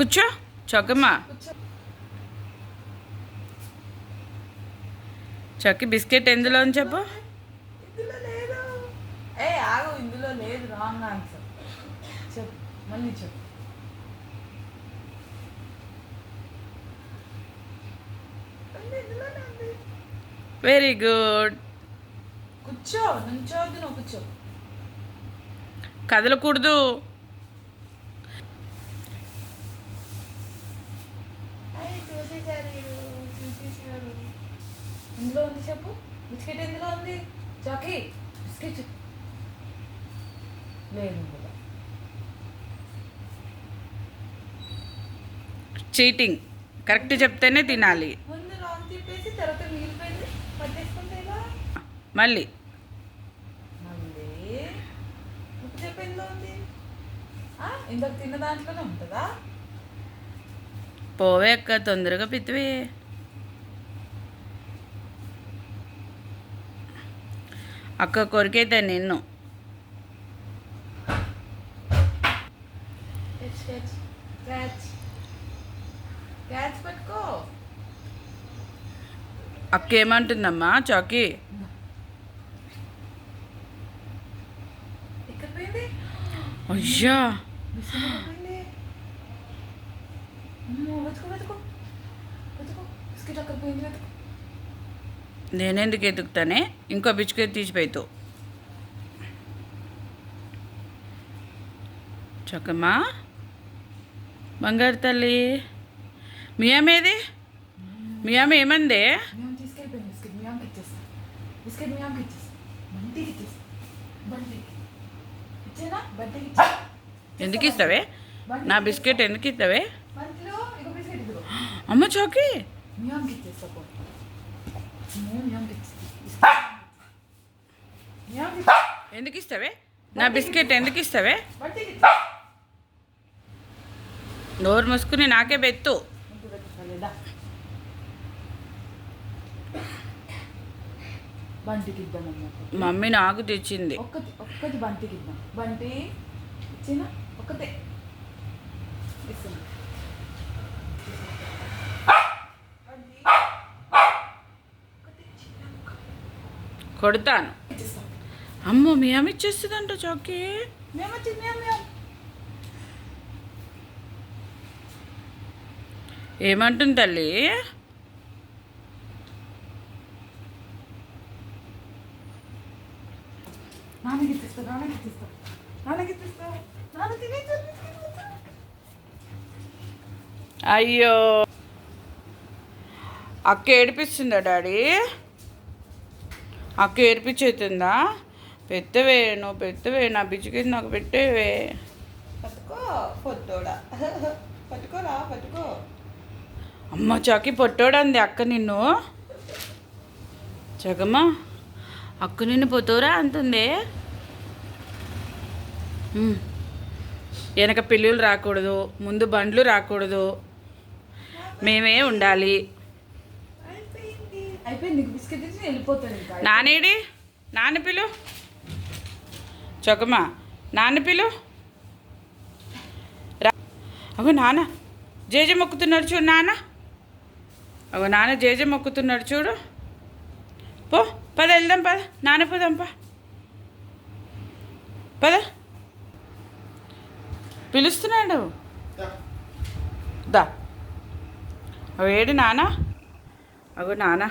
కూర్చో చొక్కమ్మ కూర్చో చొక్కి బిస్కెట్ ఎందులో ఉంది చెప్పు. ఇందులో లేదు. రాంగ్ ఆన్సర్ చెప్పు మళ్ళీ చెప్పు. వెరీ గుడ్ కూర్చో నుంచోద్దు నువ్వు కూర్చో. కదలకూడదు. ఇందులో ఉంది చెప్పు. బిస్కెట్ ఎందులో ఉంది? చాకీ బిస్కెట్. లేదు చీటింగ్. కరెక్ట్ చెప్తేనే తినాలి. మళ్ళీ. ఇందాక తిన్న దాంట్లోనే ఉంటుందా? పోవే అక్క తొందరగా పిత్తివే అక్క కొరికైతే నిన్ను. అక్క ఏమంటుందమ్మా చాకీ? అయ్యా బిస్కెట్ ఎక్కడ పోయింది అమ్మో, వెతుకో వెతుకో. వెతుకో. బిస్కెట్ అక్కడ పోయింది వెతుకో. నేనెందుకు ఎతుకుతానే ఇంకో బిస్కెట్ తీసిపోయితో చక్కమ్మా. బంగారు తల్లి. మీ అమ్మేది మీ అమ్మ ఏమందే? ఎందుకు ఇస్తావే? నా బిస్కెట్ ఎందుకు ఇస్తావే? అమ్మ చౌకి. ఎందుకు ఇస్తావే? నా బిస్కెట్ ఎందుకు ఇస్తావే? బంటికి నోరు మూసుకుని నాకే బెత్తు ముందు బంటికి మమ్మీ నాకు తెచ్చింది. ఒక్కటి ఒక్కటి బంటికి ఇద్దాం. బంటి ఇచ్చిన ఒక్కతే ఇస్తున్నా బంటి. ఒక్కటి చిన్న ముక్క. కొడతాను. అమ్మో మీ అమ్మ ఇచ్చేస్తుందంట చౌకి ఏమంటుంది తల్లి? నాన్నకి నాన్నకి నాన్నకి అయ్యో. అక్క ఏడిపిస్తుందా డాడీ? అక్క ఏడిపించేతుందా? పెద్దవే నువ్వు పెద్దవే నా బిజికెట్ నాకు పెట్టేవే. పట్టుకో పొట్టోడా. పట్టుకోరా పట్టుకో. అమ్మ చాకి పొట్టోడంది అక్క నిన్ను. జగమ్మ అక్క నిన్ను పొత్తోరా అంటుంది. వెనక పిల్లులు రాకూడదు ముందు బండ్లు రాకూడదు. మేమే ఉండాలి. అయిపోయింది బిస్కెట్ నానేడి? నాన్న పిలు. చొక్కమ్మ నాన్న పిలు. రా. అగో నాన్న జేజే మొక్కుతున్నాడు చూడు నాన్న. అగో నాన్న జేజే మొక్కుతున్నాడు చూడు. పో పద వెళ్దాం పద. నాన్న పోదాం పా. పద. పిలుస్తున్నాడు. దా. అవి ఏడు నాన్న. అగో నాన్న.